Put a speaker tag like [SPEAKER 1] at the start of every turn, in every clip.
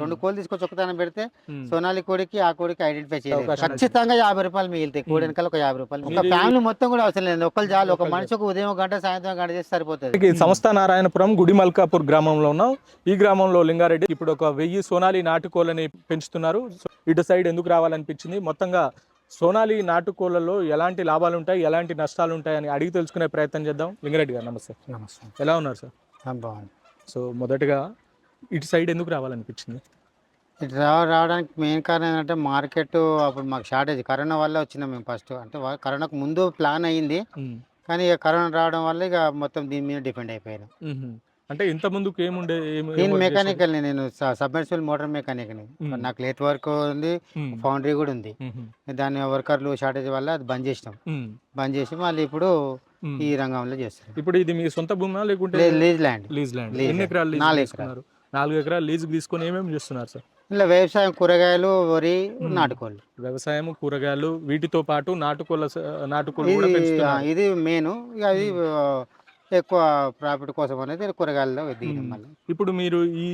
[SPEAKER 1] రెండు కోళ్ళు తీసుకొచ్చి ఒకదాని పెడితే. సోనాలి కోడికి ఆ కోడికి ఐడెంటిఫై చేయలేదు
[SPEAKER 2] అవకాశం
[SPEAKER 1] ఖచ్చితంగా యాభై రూపాయలు మిగిలితాయి కోడి వెనకాల ఒక యాభై రూపాయలు. ఒక ఫ్యామిలీ మొత్తం కూడా అవసరం లేదు. ఒకళ్ళు చాలు. ఒక మనిషి ఒక ఉదయం గంట సాయంత్రం గంట చేస్తే సరిపోతుంది.
[SPEAKER 2] ఈ సంస్థ నారాయణపురం గుడిమల్కాపూర్ గ్రామంలో ఉన్నాం. ఈ గ్రామంలో లింగారెడ్డి ఇప్పుడు ఒక వెయ్యి సోనాలి నాటుకోళ్ళని పెంచుతున్నారు. ఇటు సైడ్ ఎందుకు రావాలనిపించింది? మొత్తంగా సోనాలి నాటుకోళ్ళలో ఎలాంటి లాభాలు ఉంటాయి? ఎలాంటి నష్టాలు ఉంటాయి అని అడిగి తెలుసుకునే ప్రయత్నం చేద్దాం. లింగారెడ్డి గారు నమస్తే.
[SPEAKER 1] నమస్తే.
[SPEAKER 2] ఎలా ఉన్నారు సార్?
[SPEAKER 1] బాగుంది
[SPEAKER 2] సో మొదటగా ఇటు సైడ్ ఎందుకు రావాలనిపించింది
[SPEAKER 1] ఇటు రా రావడానికి మెయిన్ కారణం ఏంటంటే మార్కెట్ అప్పుడు మాకు షార్టేజ్ కరోనా వల్ల వచ్చినాం మేము ఫస్ట్ అంటే కరోనాకు ముందు ప్లాన్ అయ్యింది. కానీ ఇక కరోనా రావడం వల్ల ఇక మొత్తం దీని మీద డిపెండ్ అయిపోయాను.
[SPEAKER 2] అంటే ఇంత ముందుకు ఏముండే
[SPEAKER 1] నేను మెకానికల్ నేను సబ్మెర్సిబుల్ మోటార్ మెకానిక్. నాకు లేట్ వర్క్ ఉంది. ఫౌండరీ కూడా ఉంది. దాని వర్కర్లు షార్టేజ్ వల్ల అది బంద్ చేసినాం. బంద్ చేసి మళ్ళీ ఇప్పుడు. ఈ రంగంలో చేస్తున్నాం
[SPEAKER 2] ఇప్పుడు ఇది మీ సొంత భూమా లేకుంటే
[SPEAKER 1] లీజ్ ల్యాండ్
[SPEAKER 2] లీజ్ ల్యాండ్ ఎన్ని. ఎకరాలు
[SPEAKER 1] నాలుగు
[SPEAKER 2] తీసుకున్నారు నాలుగు ఎకరాలు లీజ్ తీసుకొని ఏమేమి చేస్తున్నారు సార్?
[SPEAKER 1] ఇలా వ్యవసాయం కూరగాయలు వరి. నాటుకోళ్ళు.
[SPEAKER 2] వ్యవసాయం కూరగాయలు వీటితో పాటు నాటుకోళ్ళ నాటుకోళ్ళు కూడా
[SPEAKER 1] ఇది మెయిన్. అది ఎక్కువ ప్రాఫిట్ కోసం అనేది కూరగాయల్లో దిగినాం
[SPEAKER 2] మ్మ్.
[SPEAKER 1] మళ్ళీ
[SPEAKER 2] ఇప్పుడు మీరు ఈ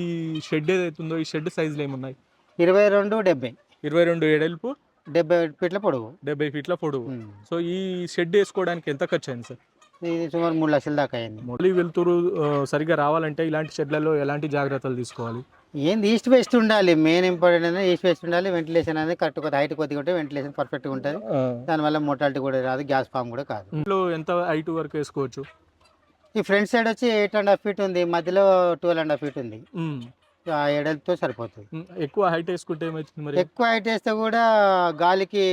[SPEAKER 2] షెడ్ ఏదైతుందో ఈ షెడ్ సైజులు ఏమున్నాయి?
[SPEAKER 1] ఇరవై రెండు డెబ్బై.
[SPEAKER 2] ఇరవై రెండు ఏడెల్పు
[SPEAKER 1] డెబ్బై ఫీట్ల పొడవు.
[SPEAKER 2] డెబ్బై ఫీట్ల పొడవు. సో ఈ షెడ్ వేసుకోవడానికి ఎంత ఖర్చు అయింది సార్?
[SPEAKER 1] ఇది సుమారు మూడు లక్షల దాకా అయింది.
[SPEAKER 2] మళ్ళీ వెళ్తురు ఆ, సరిగ్గా రావాలంటే ఇలాంటి షెడ్లలో ఎలాంటి జాగ్రత్తలు తీసుకోవాలి?
[SPEAKER 1] ఏంది ఈస్ట్ వెస్ట్ ఉండాలి. మెయిన్ ఇంపార్టెంట్ ఈస్ట్ వెస్ట్ ఉండాలి. వెంటిలేషన్ అనేది కరెక్ట్ హైట్ కొద్దిగా ఉంటే వెంటిలేషన్ పర్ఫెక్ట్గా ఉంటుంది.
[SPEAKER 2] ఆ,
[SPEAKER 1] దానివల్ల మోటాలిటీ కూడా రాదు గ్యాస్ ఫామ్ కూడా కాదు.
[SPEAKER 2] ఇంట్లో ఎంత హైట్ వరకు వేసుకోవచ్చు?
[SPEAKER 1] ఈ ఫ్రంట్ సైడ్ వచ్చి ఎయిట్ అండ్ హాఫ్ ఫీట్ ఉంది. మధ్యలో ట్వెల్వ్ అండ్ హాఫ్ ఫీట్ ఉంది. ఎడలతో సరిపోతుంది.
[SPEAKER 2] ఎక్కువ హైట్ వేసుకుంటే ఏమవుతుంది మరి?
[SPEAKER 1] ఎక్కువ హైట్ వేస్తే కూడా గాలికి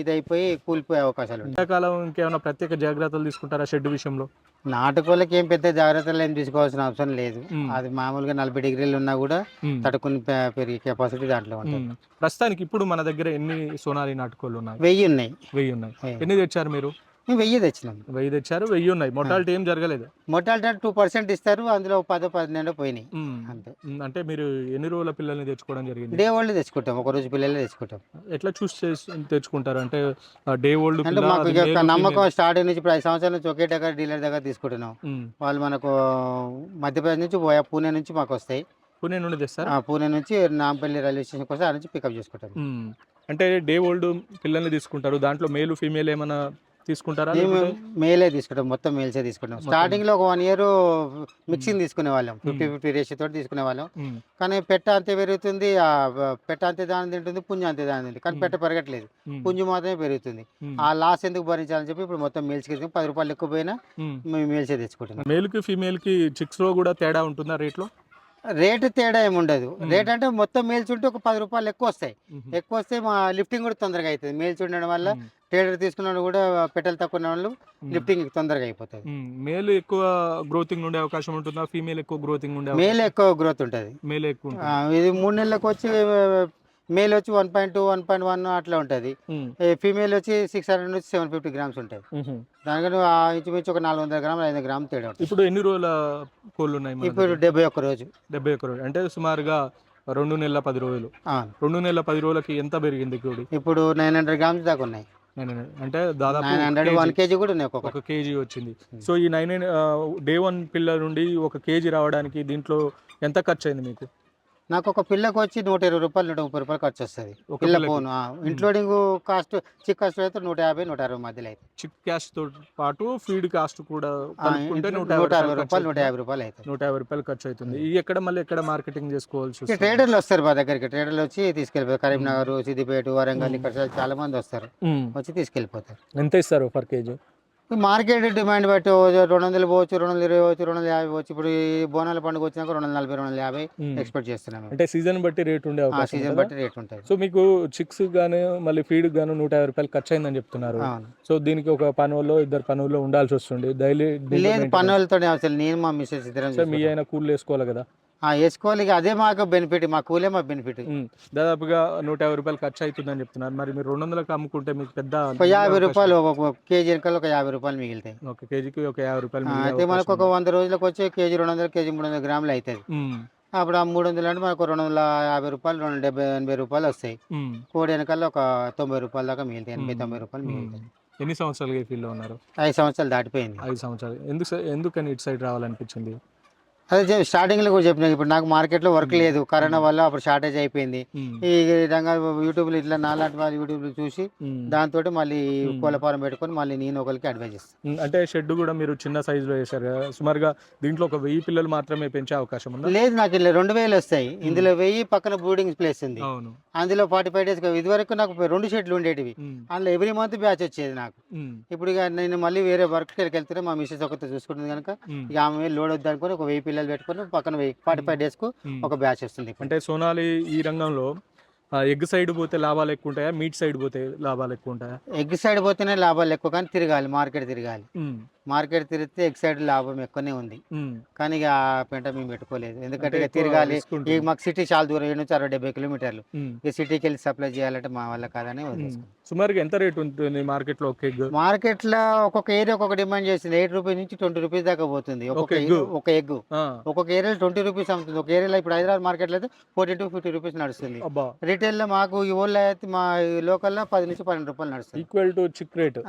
[SPEAKER 1] ఇదైపోయి కూలిపోయే అవకాశాలు
[SPEAKER 2] ఎండాకాలం ఇంకేమైనా ప్రత్యేక జాగ్రత్తలు తీసుకుంటారా షెడ్ విషయంలో?
[SPEAKER 1] నాటుకోళ్ళకి ఏం పెద్ద జాగ్రత్తలు ఏం తీసుకోవాల్సిన అవసరం లేదు. అది మామూలుగా నలభై డిగ్రీలు ఉన్నా కూడా. తట్టుకుని పెరిగే కెపాసిటీ దాంట్లో ఉంటుంది.
[SPEAKER 2] ప్రస్తుతానికి ఇప్పుడు మన దగ్గర ఎన్ని సోనాలి నాటుకోళ్ళు ఉన్నాయి?
[SPEAKER 1] వెయ్యి ఉన్నాయి.
[SPEAKER 2] వెయ్యి ఉన్నాయి. ఎన్ని తెచ్చారు మీరు?
[SPEAKER 1] వెయ్యి తెచ్చినాం
[SPEAKER 2] వెయ్యి తెచ్చారు వెయ్యి ఉన్నాయి. మొటాలిటీ ఏం జరగలేదు.
[SPEAKER 1] మొట్టాలిటీ టూ పర్సెంట్ ఇస్తారు అందులో పదో పదిహేను పోయినాయి. అంతే.
[SPEAKER 2] అంటే మీరు ఎన్ని రోజుల పిల్లల్ని తెచ్చుకోవడం జరిగింది?
[SPEAKER 1] డే ఓల్డ్ తెచ్చుకుంటాం ఒక రోజు పిల్లలే తెచ్చుకుంటాం.
[SPEAKER 2] ఎట్లా చూస్ చేసి తెచ్చుకుంటారు? అంటే డే ఓల్డ్
[SPEAKER 1] అంటే మాకు నమ్మకం స్టార్టింగ్ నుంచి ఇప్పుడు ఐదు సంవత్సరాల నుంచి ఒకే దగ్గర డీలర్ దగ్గర తీసుకుంటున్నాం. వాళ్ళు మనకు మధ్యప్రదేశ్ నుంచి పోయా పూణే నుంచి మాకు వస్తాయి.
[SPEAKER 2] పుణే నుండి తెస్తారు?
[SPEAKER 1] ఆ పూణే నుంచి నాంపల్లి రైల్వే స్టేషన్కి వస్తే ఆ నుంచి పికప్ చేసుకుంటాం.
[SPEAKER 2] అంటే డే ఓల్డ్ పిల్లల్ని తీసుకుంటారు. దాంట్లో మేలు ఫీమేల్ ఏమైనా తీసుకుంటారా
[SPEAKER 1] మేలే తీసుకుంటాం మొత్తం మేల్సే తీసుకుంటాం. స్టార్టింగ్లో ఒక వన్ ఇయర్ మిక్సింగ్ తీసుకునే వాళ్ళం ఫిఫ్టీ ఫిఫ్టీ రేషియో తోటి తీసుకునే వాళ్ళం. కానీ పెట్ట అంతే పెరుగుతుంది ఆ పెట్ట అంతే దాని తింటుంది పుంజు అంతే దాని తింటుంది. కానీ పెట్ట పెరగట్లేదు. పుంజు మాత్రమే పెరుగుతుంది. ఆ లాస్ ఎందుకు భరించాలని చెప్పి ఇప్పుడు మొత్తం మేల్స్కి పది రూపాయలు ఎక్కువ పోయినా. మేము. మేల్సే తెచ్చుకుంటున్నాం
[SPEAKER 2] మేల్కి ఫీమేల్కి చిక్స్లో కూడా తేడా ఉంటుందా రేట్లో?
[SPEAKER 1] రేటు తేడా ఏమి ఉండదు. రేట్ అంటే మొత్తం మేల్స్ ఉంటే ఒక పది రూపాయలు ఎక్కువ వస్తాయి. ఎక్కువ వస్తే మా లిఫ్టింగ్ కూడా తొందరగా అవుతుంది. మేల్స్ ఉండడం వల్ల ట్రేడర్ తీసుకున్న వాళ్ళు కూడా పెట్టెలు తక్కువ వాళ్ళు లిఫ్టింగ్ తొందరగా అయిపోతుంది.
[SPEAKER 2] మేల్ ఎక్కువ గ్రోతింగ్ ఉండే అవకాశం ఉంటుందా? ఫీమేల్ ఎక్కువ గ్రోతింగ్ ఉండే
[SPEAKER 1] మేల్ ఎక్కువ గ్రోత్ ఉంటుంది.
[SPEAKER 2] మేల్ ఎక్కువ
[SPEAKER 1] ఇది మూడు నెలలకు వచ్చి మేల్ వచ్చి one point two one point one అట్లా ఉంటుంది. ఫీమేల్ వచ్చి సిక్స్ హండ్రెడ్ నుంచి సెవెన్ ఫిఫ్టీ గ్రామ్స్ ఉంటాయి. దానికని ఆ ఇంచుమించు ఒక నాలుగు వందల గ్రాములు ఐదు గ్రాములు తేడా
[SPEAKER 2] ఇప్పుడు ఎన్ని రోజుల కోళ్ళు ఉన్నాయి
[SPEAKER 1] ఇప్పుడు? డెబ్బై ఒక్క రోజు.
[SPEAKER 2] డెబ్బై ఒక్క రోజులు అంటే సుమారుగా రెండు నెలల పది రోజులు. రెండు నెలల పది రోజులకి ఎంత పెరిగింది కోడి?
[SPEAKER 1] ఇప్పుడు నైన్ హండ్రెడ్ గ్రామ్స్ దాకా ఉన్నాయి.
[SPEAKER 2] నేను- అంటే దాదాపు
[SPEAKER 1] హండ్రెడ్ వన్ కేజీ. కూడా
[SPEAKER 2] ఒక కేజీ వచ్చింది. సో ఈ నైన్ డే వన్ పిల్ల నుండి ఒక కేజీ రావడానికి దీంట్లో ఎంత ఖర్చు అయింది మీకు?
[SPEAKER 1] నాకు ఒక పిల్లకు వచ్చి నూట ఇరవై రూపాయలు నూట ముప్పై రూపాయలు ఖర్చు వస్తుంది
[SPEAKER 2] ఒక
[SPEAKER 1] పిల్ల? Phone including cost chick cost అయితే నూట యాభై నూట అరవై మధ్యలో అయితే
[SPEAKER 2] చిక్ క్యాష్తో పాటు ఫీడ్ కాస్ట్ కూడా నూట
[SPEAKER 1] అరవై
[SPEAKER 2] రూపాయలు
[SPEAKER 1] నూట యాభై రూపాయలు అవుతుంది
[SPEAKER 2] నూట యాభై రూపాయలు ఖర్చు అవుతుంది ఈ ఎక్కడ మళ్ళీ ఎక్కడ మార్కెటింగ్ చేసుకోవాల్సి
[SPEAKER 1] ట్రేడర్లు వస్తారు మా దగ్గరికి. ట్రేడర్లు వచ్చి తీసుకెళ్ళిపోతారు. కరీంనగర్ సిద్దిపేట వరంగల్ ఇక్కడ చాలా మంది వస్తారు. వచ్చి తీసుకెళ్ళిపోతారు.
[SPEAKER 2] ఎంత ఇస్తారు పర్ కేజీ?
[SPEAKER 1] మార్కెట్ డిమాండ్ బట్టి రెండు వందలు పోవచ్చు రెండు వందల ఇరవై పోవచ్చు రెండు వందల యాభై పోవచ్చు. ఇప్పుడు ఈ బోనాల పండుగ వచ్చినాక రెండు వందల నలభై రెండు వందల యాభై. ఎక్స్పెక్ట్ చేస్తున్నాం.
[SPEAKER 2] అంటే సీజన్ బట్టి రేట్ ఉండే
[SPEAKER 1] సీజన్? బట్టి రేట్ ఉంటుంది
[SPEAKER 2] సో మీకు చిక్స్ గాను మళ్ళీ ఫీడ్ గాను నూట యాభై రూపాయలు ఖర్చు అయిందని చెప్తున్నారు సో దీనికి ఒక పని వాళ్ళు ఇద్దరు పని వాళ్ళు ఉండాల్సి వస్తుంది. డైలీ
[SPEAKER 1] లేదు పనులతో అసలు నేను మా మిస్సెస్ ఇద్దరం
[SPEAKER 2] మీ. అయినా కూల్ వేసుకోవాలి కదా?
[SPEAKER 1] వేసుకోవాలి. అదే మాకు బెనిఫిట్ మా కూలే మా బెనిఫిట్.
[SPEAKER 2] దాదాపుగా నూట యాభై రూపాయలు ఖర్చు అవుతుందని చెప్తున్నారు. మరి మీరు రెండు వందలకు అమ్ముకుంటే మీకు పెద్ద
[SPEAKER 1] ఒక యాభై రూపాయలు ఒక కేజీ వెనకాల ఒక యాభై రూపాయలు మిగులుతాయి.
[SPEAKER 2] ఒక కేజీకి ఒక యాభై రూపాయలు
[SPEAKER 1] అయితే మనకు ఒక వంద రోజులకు వచ్చి కేజీ రెండు వందలు కేజీ మూడు వందల గ్రాములు అవుతుంది. అప్పుడు ఆ మూడు వందలు అంటే మనకు రెండు వందల యాభై రూపాయలు రెండు డెబ్బై ఎనభై రూపాయలు వస్తాయి. కోడి వెనకాల ఒక తొంభై రూపాయల దాకా మిగులుతాయి ఎనభై. తొంభై రూపాయలు. మిగులుతాయి.
[SPEAKER 2] ఎన్ని సంవత్సరాలుగా ఈ ఫీల్డ్లో ఉన్నారు?
[SPEAKER 1] ఐదు సంవత్సరాలు దాటిపోయింది.
[SPEAKER 2] ఐదు సంవత్సరాలు. ఎందుకు ఎందుకని ఇటు సైడ్ రావాలనిపించింది?
[SPEAKER 1] అదే స్టార్టింగ్లో కూడా చెప్పిన ఇప్పుడు నాకు మార్కెట్లో వర్క్ లేదు. కరోనా వల్ల అప్పుడు షార్టేజ్ అయిపోయింది. ఈ విధంగా యూట్యూబ్లో ఇట్లా నాలాంటి వాళ్ళు యూట్యూబ్లో చూసి. దాంతో మళ్ళీ. కోళ్ళ ఫారం పెట్టుకొని మళ్ళీ నేను ఒకరికి అడ్వైజ్ ఇస్తాను
[SPEAKER 2] ఉమ్, అంటే షెడ్ కూడా మీరు చిన్న సైజ్లో వేశారు కదా. సుమారుగా దీంట్లో ఒక వెయ్యి పిల్లలు మాత్రమే పెంచే అవకాశం ఉందా?
[SPEAKER 1] లేదు నాకు ఇలా రెండు వేలు వస్తాయి. ఇందులో వెయ్యి పక్కన బ్రూడింగ్ ప్లేస్ ఉంది. అందులో ఫార్టీ ఫైవ్ డేస్ ఇదివరకు నాకు రెండు షెడ్లు ఉండేటివి. అందులో ఎవ్రీ మంత్ బ్యాచ్ వచ్చేది నాకు. ఇప్పుడు ఇక నేను మళ్ళీ వేరే వర్క్ వెళ్తే మా మిస్సెస్ ఒకటి చూసుకుంటుంది కనుక ఇక ఆమె లోడ్ వద్దు అనుకుని ఒక వెయ్యి పిల్లలు పెట్టుకొని పక్కన వెయ్యి ఫార్టీ ఫైవ్ డేస్కు
[SPEAKER 2] ఉమ్.
[SPEAKER 1] ఒక బ్యాచ్ వస్తుంది.
[SPEAKER 2] అంటే సోనాలి ఈ రంగంలో ఎగ్ సైడ్ పోతే లాభాలు ఎక్కువ ఉంటాయా? మీట్ సైడ్ పోతే లాభాలు ఎక్కువ ఉంటాయా?
[SPEAKER 1] ఎగ్ సైడ్ పోతేనే లాభాలు ఎక్కువ కానీ తిరగాలి మార్కెట్ తిరగాలి. మార్కెట్ తిరిగితే ఎగ్ సైడ్ లాభం ఎక్కువనే ఉంది. కానీ ఇక ఆ పెంట మేము పెట్టుకోలేదు. ఎందుకంటే తిరగాలి. ఈ మాకు సిటీ చాలా దూరం ఏడు నుంచి అరవై డెబ్బై కిలోమీటర్లు. ఇక సిటీకి వెళ్ళి సప్లై చేయాలంటే మా వల్ల కాదని
[SPEAKER 2] సుమారుగా ఎంత రేట్ ఉంటుంది
[SPEAKER 1] మార్కెట్లో మార్కెట్లో ఒక్కొక్క ఏరియా ఒక్కొక్క డిమాండ్ చేసింది. ఎయిట్ రూపీస్ నుంచి ట్వంటీ రూపీస్ దాకా పోతుంది. ఒక్కొక్క ఒక ఎగ్. ఒక్కొక్క ఏరియాలో ట్వంటీ రూపీస్ అమ్ముతుంది. ఒక ఏరియాలో ఇప్పుడు హైదరాబాద్ మార్కెట్లో అయితే ఫోర్టీ టు ఫిఫ్టీ రూపీస్ నడుస్తుంది. రిటైల్లో మాకు ఈ ఊళ్ళో అయితే మా లోకల్లో పది నుంచి పన్నెండు రూపాయలు నడుస్తుంది.
[SPEAKER 2] Equal to chick rate.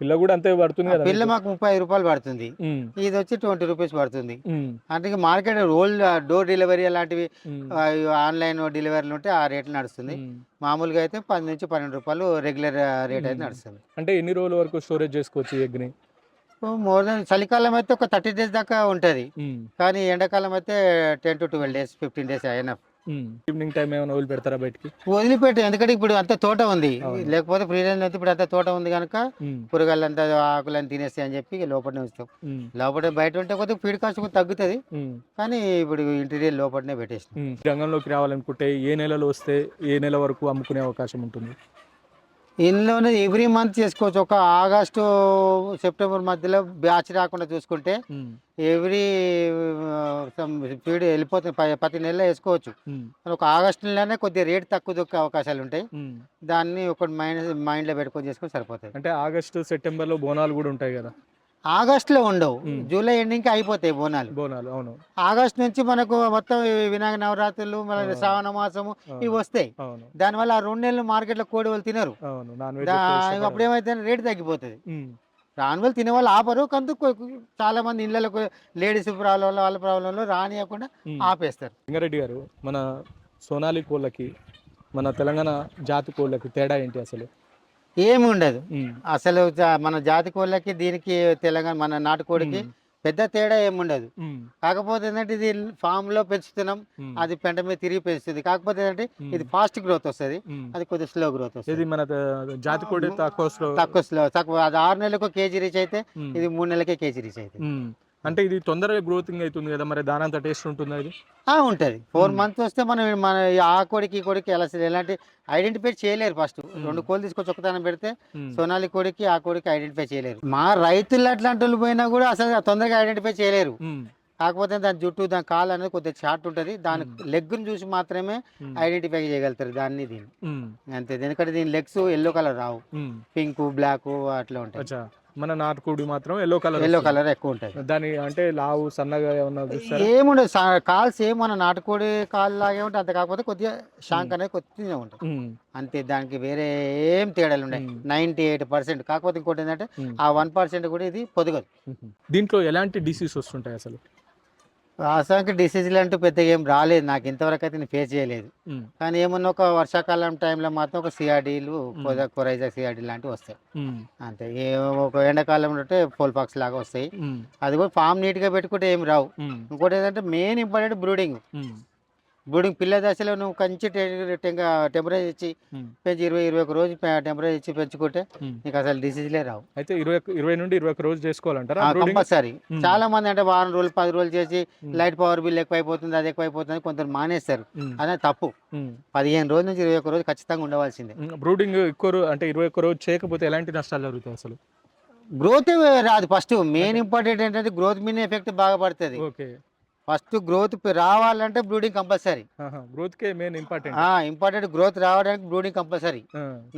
[SPEAKER 2] పిల్ల కూడా అంతే పడుతుంది కదా
[SPEAKER 1] పిల్ల
[SPEAKER 2] మీకు?
[SPEAKER 1] ముప్పై రూపాయలు పడుతుంది. ఇది వచ్చి ట్వంటీ రూపీస్ పడుతుంది. అంటే మార్కెట్ రోల్ డోర్ డెలివరీ అలాంటివి ఆన్లైన్ డెలివరీలు ఉంటే ఆ రేట్లు నడుస్తుంది. మామూలుగా అయితే పది నుంచి పన్నెండు రూపాయలు రెగ్యులర్ రేట్ అయితే. నడుస్తుంది.
[SPEAKER 2] అంటే ఎన్ని రోజుల వరకు స్టోరేజ్ చేసుకోవచ్చు ఎగ్ని?
[SPEAKER 1] మోర్ దెన్ చలికాలం అయితే ఒక థర్టీ డేస్ దాకా ఉంటుంది. కానీ ఎండాకాలం అయితే ten to twelve days fifteen days అయినా.
[SPEAKER 2] ఈవినింగ్ టైం ఏమైనా వదిలి పెడతారా బయటికి?
[SPEAKER 1] వదిలిపెట్టి ఎందుకంటే ఇప్పుడు అంత తోట ఉంది. లేకపోతే ఫ్రీ రేంజ్ అయితే ఇప్పుడు అంత తోట ఉంది కనుక
[SPEAKER 2] ఉమ్,
[SPEAKER 1] కూరగాయలు అంతా ఆకులని తినేస్తాయి అని చెప్పి లోపలనే ఉంచుతాం
[SPEAKER 2] ఉమ్,
[SPEAKER 1] లోపల బయట ఉంటే కొద్దిగా ఫీడ్ కాస్ట్ తగ్గుతుంది. కానీ ఇప్పుడు ఇంటీరియర్ లోపలనే.
[SPEAKER 2] ఈ రంగంలోకి రావాలనుకుంటే ఏ నెలలో వస్తే ఏ నెల వరకు అమ్ముకునే అవకాశం ఉంటుంది?
[SPEAKER 1] ఇందులోనే ఎవ్రీ మంత్ చేసుకోవచ్చు. ఒక ఆగస్టు సెప్టెంబర్ మధ్యలో బ్యాచ్ రాకుండా చూసుకుంటే ఎవ్రీ ఫీడ్ వెళ్ళిపోతుంది. ప్రతి నెలలో వేసుకోవచ్చు. ఒక ఆగస్టు నెలలోనే కొద్దిగా రేట్ తక్కువ దొక్కే అవకాశాలు ఉంటాయి. దాన్ని ఒక మైండ్ మైండ్లో పెట్టుకొని చేసుకొని సరిపోతుంది
[SPEAKER 2] అంటే ఆగస్టు సెప్టెంబర్లో బోనాలు కూడా ఉంటాయి కదా?
[SPEAKER 1] ఆగస్టులో ఉండవు. జూలై ఎండింగ్కి అయిపోతాయి బోనాలు.
[SPEAKER 2] బోనాలు అవును.
[SPEAKER 1] ఆగస్ట్ నుంచి మనకు మొత్తం వినాయక నవరాత్రులు
[SPEAKER 2] ఆ.
[SPEAKER 1] శ్రావణ మాసము ఇవి వస్తాయి. దానివల్ల ఆ రెండు నెలలు మార్కెట్లో కోడి వాళ్ళు తినరు. అప్పుడు ఏమైతే రేట్ తగ్గిపోతుంది. రాని వాళ్ళు తినే వాళ్ళు ఆపరు కందుకు కొ- చాలా మంది ఇళ్ళకు లేడీస్ ప్రాబ్లం వాళ్ళ ప్రాబ్లంలో రానియకుండా. ఆపేస్తారు.
[SPEAKER 2] లింగారెడ్డి గారు మన సోనాలి కోళ్ళకి మన తెలంగాణ జాతి కోళ్ళకి తేడా ఏంటి అసలు?
[SPEAKER 1] ఏమి ఉండదు. అసలు మన జాతి కోళ్ళకి దీనికి తెలంగాణ మన నాటుకోడికి పెద్ద తేడా ఏమి ఉండదు.
[SPEAKER 2] ఉమ్,
[SPEAKER 1] కాకపోతే ఏంటంటే ఇది ఫామ్లో పెంచుతున్నాం అది పెంట మీద తిరిగి పెంచుతుంది. కాకపోతే ఏంటంటే ఇది ఫాస్ట్ గ్రోత్ వస్తుంది. అది కొద్దిగా స్లో గ్రోత్
[SPEAKER 2] ఇది
[SPEAKER 1] వస్తుంది
[SPEAKER 2] మన జాతి కోడి తక్కువ స్లో
[SPEAKER 1] తక్కువ స్లో తక్కువ అది ఆరు నెలలకు కేజీ రీచ్ అయితే ఇది మూడు నెలలకే కేజీ రీచ్ అవుతుంది.
[SPEAKER 2] ఉమ్. అంటే ఇది తొందరగా గ్రోతింగ్ అవుతుంది కదా మరి దానంత టేస్ట్ ఉంటుందా ఇది?
[SPEAKER 1] ఆ, ఉంటది. ఫోర్. మంత్స్ వస్తే మనం మన ఈ ఆ కోడికి ఈ కోడికి ఎలా ఎలాంటి ఐడెంటిఫై చేయలేరు ఫస్ట్ రెండు కోళ్ళు తీసుకొచ్చి ఒకదానం పెడితే
[SPEAKER 2] ఉమ్,
[SPEAKER 1] సోనాలి కోడికి ఆ కోడికి ఐడెంటిఫై చేయలేరు. మా రైతులు అట్లాంటి వాళ్ళు పోయినా కూడా అసలు తొందరగా ఐడెంటిఫై చేయలేరు.
[SPEAKER 2] ఉమ్,
[SPEAKER 1] కాకపోతే దాని జుట్టు దాని కాలు అనేది కొద్దిగా షార్ట్ ఉంటుంది. దాని. లెగ్ని చూసి మాత్రమే ఐడెంటిఫై చేయగలుగుతారు దాన్ని దీన్ని. అంతే. ఎందుకంటే దీని లెగ్స్ ఎల్లో కలర్ రావు. పింక్ బ్లాక్ అట్లా ఉంటాయి.
[SPEAKER 2] మన నాటుకోడి మాత్రం ఎల్లో కలర్
[SPEAKER 1] ఎల్లో కలర్ ఎక్కువ ఉంటుంది
[SPEAKER 2] దాని అంటే లావు సన్నగా ఏమన్నా
[SPEAKER 1] ఏముండదు కాల్ సేమ్ మన నాటుకోడి కాలు లాగే ఉంటుంది అంతే కాకపోతే కొద్దిగా షాంక్ అనేది కొద్దిగా ఉంటుంది అంతే దానికి వేరే ఏం తేడాలు ఉన్నాయి. Ninety eight percent. కాకపోతే ఇంకోటి ఏంటంటే ఆ వన్ పర్సెంట్ కూడా ఇది పొదగదు.
[SPEAKER 2] దీంట్లో ఎలాంటి డిసీజ్ వస్తుంటాయి అసలు?
[SPEAKER 1] వాస్తవానికి డిసీజులు అంటూ పెద్దగా ఏం రాలేదు. నాకు ఇంతవరకు అయితే నేను ఫేస్ చేయలేదు. కానీ ఏమన్నా ఒక వర్షాకాలం టైంలో మాత్రం ఒక సిఆర్డీలు కొరైజా సిఆర్డీ లాంటివి వస్తాయి. అంతే. ఏ ఒక ఎండాకాలం ఉంటే ఫోల్ పాక్స్ లాగా వస్తాయి. అది కూడా ఫామ్ నీట్గా పెట్టుకుంటే ఏం రావు. ఇంకోటి ఏంటంటే మెయిన్ ఇంపార్టెంట్ బ్రూడింగ్ బ్రూడింగ్ పిల్ల దశలో నువ్వు కంచి టెంపరేచర్ ఇచ్చి పెంచి ఇరవై ఇరవై ఒక రోజు టెంపరేచర్ ఇచ్చి పెంచుకుంటే. నీకు అసలు డిసీజ్లే రావు.
[SPEAKER 2] అయితే ఇరవై ఇరవై నుండి ఇరవై ఒక్క రోజు చేసుకోవాలంటారా?
[SPEAKER 1] కంపల్సరీ. చాలా మంది అంటే వారం రోజులు పది రోజులు చేసి. లైట్ పవర్ బిల్ ఎక్కువైపోతుంది అది ఎక్కువైపోతుంది కొందరు మానేస్తారు. అదే తప్పు. పదిహేను రోజుల నుంచి ఇరవై ఒక రోజు ఖచ్చితంగా ఉండవలసిందే.
[SPEAKER 2] బ్రూడింగ్ ఎక్కువ అంటే ఇరవై ఒక్క రోజు చేయకపోతే ఎలాంటి నష్టాలు జరుగుతాయి అసలు?
[SPEAKER 1] గ్రోత్ రాదు ఫస్ట్. మెయిన్ ఇంపార్టెంట్ ఏంటంటే గ్రోత్ మీద ఎఫెక్ట్ బాగా పడుతుంది. ఫస్ట్ గ్రోత్ రావాలంటే బ్రూడింగ్ కంపల్సరీ.
[SPEAKER 2] గ్రోత్ కే మెయిన్ ఇంపార్టెంట్.
[SPEAKER 1] ఇంపార్టెంట్ గ్రోత్ రావడానికి బ్రూడింగ్ కంపల్సరీ.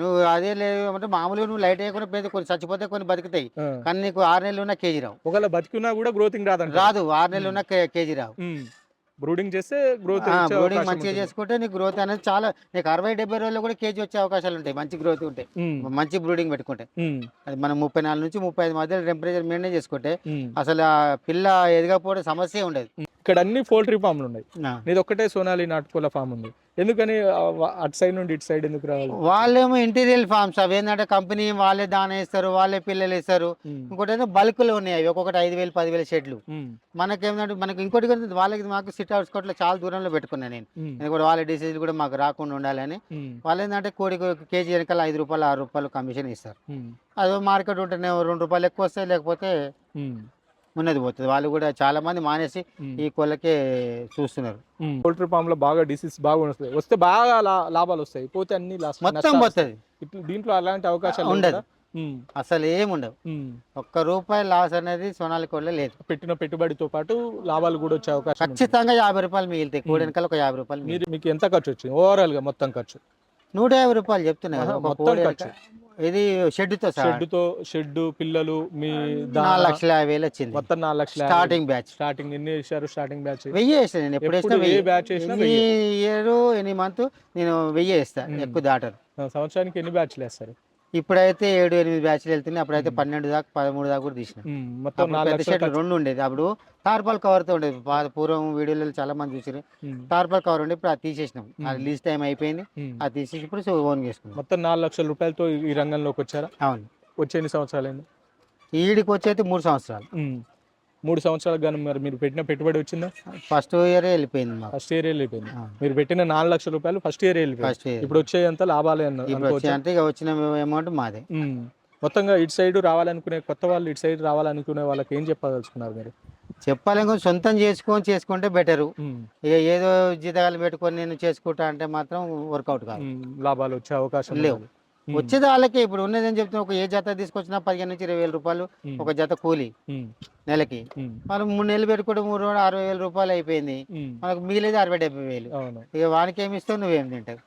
[SPEAKER 1] నువ్వు అదే లేదు అంటే మామూలుగా నువ్వు లైట్ వేయకుండా పెద్ద కొన్ని చచ్చిపోతే కొన్ని బతుకుతాయి. కానీ నీకు ఆరు నెలలు ఉన్న కేజీ రావు.
[SPEAKER 2] ఒకవేళ బతికున్నా కూడా గ్రోతింగ్ రాదంట
[SPEAKER 1] రాదు ఆరు నెలలు ఉన్న కేజీ రావు.
[SPEAKER 2] బ్రూడింగ్ చేస్తే గ్రోత్
[SPEAKER 1] బ్రూడింగ్ మంచిగా చేసుకుంటే నీకు గ్రోత్ అనేది చాలా నీకు అరవై డెబ్బై రోజుల్లో కూడా కేజీ వచ్చే అవకాశాలు ఉంటాయి మంచి గ్రోత్ ఉంటాయి మంచి బ్రూడింగ్ పెట్టుకుంటే. అది మనం ముప్పై నాలుగు నుంచి ముప్పై ఐదు మధ్యలో టెంపరేచర్ మెయింటైన్ చేసుకుంటే అసలు ఆ పిల్ల ఎదగకపోవడం సమస్య ఉండదు.
[SPEAKER 2] ఇక్కడ అన్ని పోల్ట్రీ ఫామ్లు ఉన్నాయి. నీది ఒక్కటే సోనాలి నాటుకోల ఫామ్ ఉంది ఎందుకని అటు సైడ్ నుండి ఇటు సైడ్ ఎందుకు రావాలి
[SPEAKER 1] వాళ్ళేమో ఇంటీరియల్ ఫార్మ్స్ అవి ఏంటంటే కంపెనీ వాళ్ళే దాన ఇస్తారు వాళ్ళే పిల్లలు ఇస్తారు
[SPEAKER 2] ఉమ్.
[SPEAKER 1] ఇంకోటి ఏదో బల్క్లో ఉన్నాయి అవి ఒక్కొక్కటి ఐదు వేలు పదివేల షెడ్లు
[SPEAKER 2] ఉమ్.
[SPEAKER 1] మనకేంటంటే మనకి ఇంకోటి కూడా వాళ్ళకి మాకు సిట్ అవుట్స్ కోట్లో చాలా దూరంలో పెట్టుకున్నాను నేను. ఎందుకంటే వాళ్ళ డిసీజులు కూడా మాకు రాకుండా ఉండాలని. వాళ్ళు ఏంటంటే కోడికి ఒక కేజీ వెనకాల ఐదు రూపాయలు ఆరు రూపాయలు కమిషన్ ఇస్తారు. అది మార్కెట్ ఉంటేనే రెండు రూపాయలు ఎక్కువ వస్తాయి లేకపోతే. ఉన్నది పోతుంది వాళ్ళు కూడా చాలా మంది మానేసి. ఈ కోళ్ళకే చూస్తున్నారు.
[SPEAKER 2] పోల్ట్రీ ఫామ్లో బాగా డిసీజ్ బాగా వస్తాయి వస్తే బాగా లాభాలు వస్తాయి పోతే అన్ని లాస్
[SPEAKER 1] మొత్తం పోతుంది
[SPEAKER 2] దీంట్లో అలాంటి అవకాశాలు
[SPEAKER 1] ఉండదు. అసలు ఏముండవు. ఒక్క రూపాయి లాస్ అనేది సోనాలి కోళ్ళ లేదు
[SPEAKER 2] పెట్టిన పెట్టుబడితో పాటు లాభాలు కూడా వచ్చే అవకాశం.
[SPEAKER 1] ఖచ్చితంగా యాభై రూపాయలు మిగులుతాయి కోడి వెనకాల ఒక యాభై రూపాయలు.
[SPEAKER 2] మీరు మీకు ఎంత ఖర్చు వచ్చింది ఓవరాల్గా మొత్తం ఖర్చు
[SPEAKER 1] నూట యాభై రూపాయలు చెప్తున్నాయి
[SPEAKER 2] మొత్తం ఖర్చు.
[SPEAKER 1] ఇది షెడ్తో సహా?
[SPEAKER 2] షెడ్ పిల్లలు మీ
[SPEAKER 1] నాలుగు లక్షల యాభై వేలు వచ్చింది.
[SPEAKER 2] మొత్తం నాలుగు లక్షల
[SPEAKER 1] స్టార్టింగ్ బ్యాచ్
[SPEAKER 2] స్టార్టింగ్ ఎన్ని వేసారు స్టార్టింగ్ బ్యాచ్
[SPEAKER 1] వెయ్యి వేస్తాను నేను ఎప్పుడు వేసినా వెయ్యి
[SPEAKER 2] బ్యాచ్ వేసినా
[SPEAKER 1] ఇయర్ ఎన్ని మంత్ నేను వెయ్యి వేస్తా
[SPEAKER 2] మ్మ్.
[SPEAKER 1] ఎక్కువ దాటరు
[SPEAKER 2] సంవత్సరానికి ఎన్ని బ్యాచ్లు వేస్తారు?
[SPEAKER 1] ఇప్పుడైతే ఏడు ఎనిమిది బ్యాచ్లు వెళ్తున్నాయి. అప్పుడైతే పన్నెండు దాకా పదమూడు దాకా కూడా తీసిన.
[SPEAKER 2] మొత్తం
[SPEAKER 1] పెద్ద షెడ్లు రెండు ఉండేది. అప్పుడు టార్పాల్ కవర్తో ఉండేది. పాత పూర్వం వీడియోలలో చాలా మంది చూసారు టార్పాల్ కవర్ ఉండే ఇప్పుడు అది తీసేసినాం. అది లీజ్ టైం అయిపోయింది. అది తీసేసి ఇప్పుడు ఓన్ చేసుకున్నాం.
[SPEAKER 2] మొత్తం నాలుగు లక్షల రూపాయలతో ఈ- రంగంలోకి వచ్చారా?
[SPEAKER 1] అవును.
[SPEAKER 2] వచ్చే ఎన్ని సంవత్సరాలైంది?
[SPEAKER 1] ఈడికి వచ్చేది మూడు సంవత్సరాలు.
[SPEAKER 2] మూడు సంవత్సరాలకు గాను మరి మీరు పెట్టిన పెట్టుబడి వచ్చిందా
[SPEAKER 1] ఫస్ట్ ఇయర్ వెళ్ళిపోయింది మాకు
[SPEAKER 2] ఫస్ట్ ఇయర్ వెళ్ళిపోయింది
[SPEAKER 1] ఆ.
[SPEAKER 2] మీరు పెట్టిన నాలుగు లక్షల రూపాయలు ఫస్ట్ ఇయర్ వెళ్ళిపోయింది
[SPEAKER 1] ఫస్ట్ ఇయర్
[SPEAKER 2] ఇప్పుడు వచ్చేంత లాభాలే అన్న
[SPEAKER 1] ఇప్పుడు
[SPEAKER 2] అనుకోవచ్చా?
[SPEAKER 1] వచ్చే అంటే ఇక వచ్చిన అమౌంట్ మాదే
[SPEAKER 2] ఉమ్. మొత్తంగా ఇటు సైడ్ రావాలనుకునే కొత్త వాళ్ళు ఇటు సైడ్ రావాలనుకునే వాళ్ళకి ఏం చెప్పదలుచుకున్నారు మీరు
[SPEAKER 1] చెప్పాలి సొంతం చేసుకొని చేసుకుంటే బెటరు
[SPEAKER 2] ఉమ్.
[SPEAKER 1] ఇక ఏదో జీతగాలు పెట్టుకొని నేను చేసుకుంటా అంటే మాత్రం వర్కౌట్ కాదు
[SPEAKER 2] ఉమ్. లాభాలు వచ్చే అవకాశం
[SPEAKER 1] లేవు. వచ్చేది వాళ్ళకే ఇప్పుడు ఉన్నది అని చెప్తున్నా ఒక ఏ జత తీసుకొచ్చినా పదిహేను నుంచి ఇరవై వేల రూపాయలు. ఒక జత కూలి. నెలకి. మనం మూడు నెలలు పెట్టుకుంటే మూడు రోజులు అరవై వేల రూపాయలు అయిపోయింది. మనకు మిగిలేదు అరవై డెబ్బై వేలు ఇక వానికి ఏమి ఇస్తావు నువ్వేం తింటావు.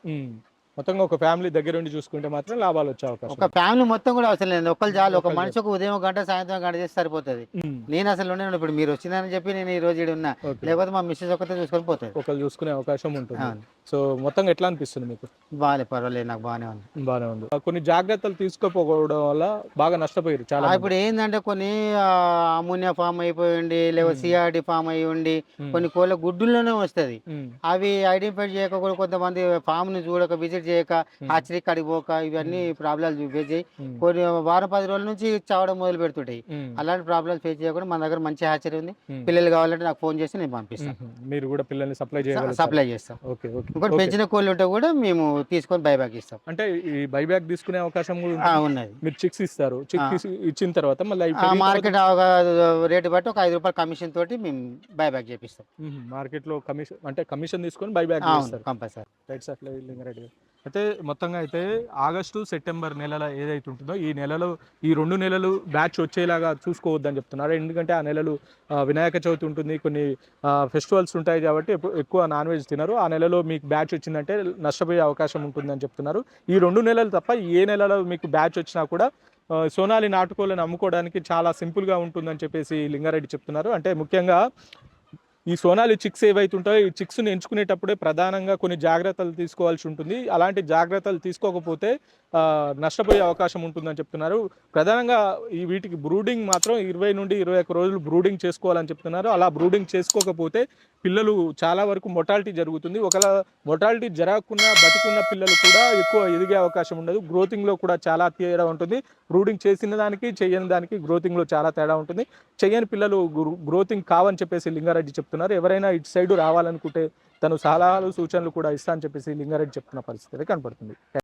[SPEAKER 2] మొత్తంగా ఒక ఫ్యామిలీ దగ్గర ఉండి చూసుకుంటే మాత్రం లాభాలు వచ్చే అవకాశం
[SPEAKER 1] ఒక ఫ్యామిలీ మొత్తం కూడా అవసరం లేదు ఒకళ్ళు చాలు ఒక మనిషి ఒక ఉదయం గంట సాయంత్రం గంట చేస్తే సరిపోతుంది. నేను అసలు ఉండే ఇప్పుడు మీరు వచ్చిందని చెప్పి నేను ఈ రోజు ఉన్నా. లేకపోతే మా మిస్సెస్ ఒకటే చూసుకొని పోతుంది
[SPEAKER 2] ఒకళ్ళు చూసుకునే అవకాశం ఉంటుంది. సో మొత్తంగా ఎట్లా అనిపిస్తుంది మీకు
[SPEAKER 1] బాగాలే పర్వాలేదు నాకు బాగానే ఉంది
[SPEAKER 2] బాగానే ఉంది కొన్ని జాగ్రత్తలు తీసుకోకపోవడం వల్ల బాగా నష్టపోయారు చాలా మంది.
[SPEAKER 1] ఇప్పుడు ఏంటంటే కొన్ని అమోనియా ఫామ్ అయిపోయి ఉండి లేకపోతే సిఆర్డి ఫామ్ అయి ఉండి. కొన్ని కోళ్ళ గుడ్డుల్లోనే వస్తుంది. అవి ఐడెంటిఫై చేయక కూడా కొంతమంది ఫామ్ని చూడక విజిట్ చేయక. హ్యాచరీ కడిగిపోక ఇవన్నీ ప్రాబ్లమ్స్ ఫేస్ చేయి
[SPEAKER 2] ఉమ్.
[SPEAKER 1] కొన్ని వారం పది రోజుల నుంచి చావడం మొదలు పెడుతుంటాయి. అలాంటి ప్రాబ్లమ్స్ ఫేస్ చేయకుండా మన దగ్గర మంచి హ్యాచరీ ఉంది. పిల్లలు కావాలంటే నాకు ఫోన్ చేసి నేను పంపిస్తాను.
[SPEAKER 2] మీరు కూడా పిల్లల్ని సప్లై చేయగలుగుతారు
[SPEAKER 1] సప్లై చేస్తాం
[SPEAKER 2] ఓకే ఓకే
[SPEAKER 1] ఇంకోటి. పెంచిన కోళ్ళు ఉంటే కూడా మేము తీసుకొని బైబ్యాక్ ఇస్తాం.
[SPEAKER 2] అంటే ఈ బైబ్యాక్ తీసుకునే అవకాశం కూడా.
[SPEAKER 1] ఉన్నది.
[SPEAKER 2] మీరు చిక్స్ ఇస్తారు. చిక్స్ ఇచ్చిన తర్వాత మళ్ళీ
[SPEAKER 1] మార్కెట్ రేటు బట్టి ఒక ఐదు రూపాయల కమిషన్ తోటి మేము బైబ్యాక్ చేపిస్తాం.
[SPEAKER 2] మార్కెట్లో కమిషన్ అంటే కమిషన్ తీసుకొని buyback
[SPEAKER 1] compulsory
[SPEAKER 2] right sir Lingareddy garu. అయితే మొత్తంగా అయితే ఆగస్టు సెప్టెంబర్ నెలల ఏదైతే ఉంటుందో ఈ నెలలో ఈ రెండు నెలలు బ్యాచ్ వచ్చేలాగా చూసుకోవద్దని చెప్తున్నారు. ఎందుకంటే ఆ నెలలు వినాయక చవితి ఉంటుంది కొన్ని ఫెస్టివల్స్ ఉంటాయి కాబట్టి ఎక్కువ నాన్ వెజ్ తినరు. ఆ నెలలో మీకు బ్యాచ్ వచ్చిందంటే నష్టపోయే అవకాశం ఉంటుందని చెప్తున్నారు. ఈ రెండు నెలలు తప్ప ఏ నెలలో మీకు బ్యాచ్ వచ్చినా కూడా సోనాలి నాటుకోళ్ళని అమ్ముకోవడానికి చాలా సింపుల్గా ఉంటుందని చెప్పేసి లింగారెడ్డి చెప్తున్నారు. అంటే ముఖ్యంగా ఈ సోనాలి చిక్స్ ఏవైతే ఉంటాయో ఈ చిక్స్ని ఎంచుకునేటప్పుడే ప్రధానంగా కొన్ని జాగ్రత్తలు తీసుకోవాల్సి ఉంటుంది. అలాంటి జాగ్రత్తలు తీసుకోకపోతే నష్టపోయే అవకాశం ఉంటుందని చెప్తున్నారు. ప్రధానంగా ఈ వీటికి బ్రూడింగ్ మాత్రం ఇరవై నుండి ఇరవై ఒక్క రోజులు బ్రూడింగ్ చేసుకోవాలని చెప్తున్నారు. అలా బ్రూడింగ్ చేసుకోకపోతే పిల్లలు చాలా వరకు మొటాలిటీ జరుగుతుంది. ఒకవేళ మొటాలిటీ జరగకుండా బతికున్న పిల్లలు కూడా ఎక్కువ ఎదిగే అవకాశం ఉండదు. గ్రోతింగ్లో కూడా చాలా తేడా ఉంటుంది. బ్రూడింగ్ చేసిన దానికి చేయని దానికి గ్రోతింగ్లో చాలా తేడా ఉంటుంది. చేయని పిల్లలు గ్రోతింగ్ కావని చెప్పేసి లింగారెడ్డి చెప్తున్నారు. ఎవరైనా ఇటు సైడ్ రావాలనుకుంటే తను సలహాలు సూచనలు కూడా ఇస్తా అని చెప్పేసి లింగారెడ్డి చెప్తున్న పరిస్థితి కనపడుతుంది.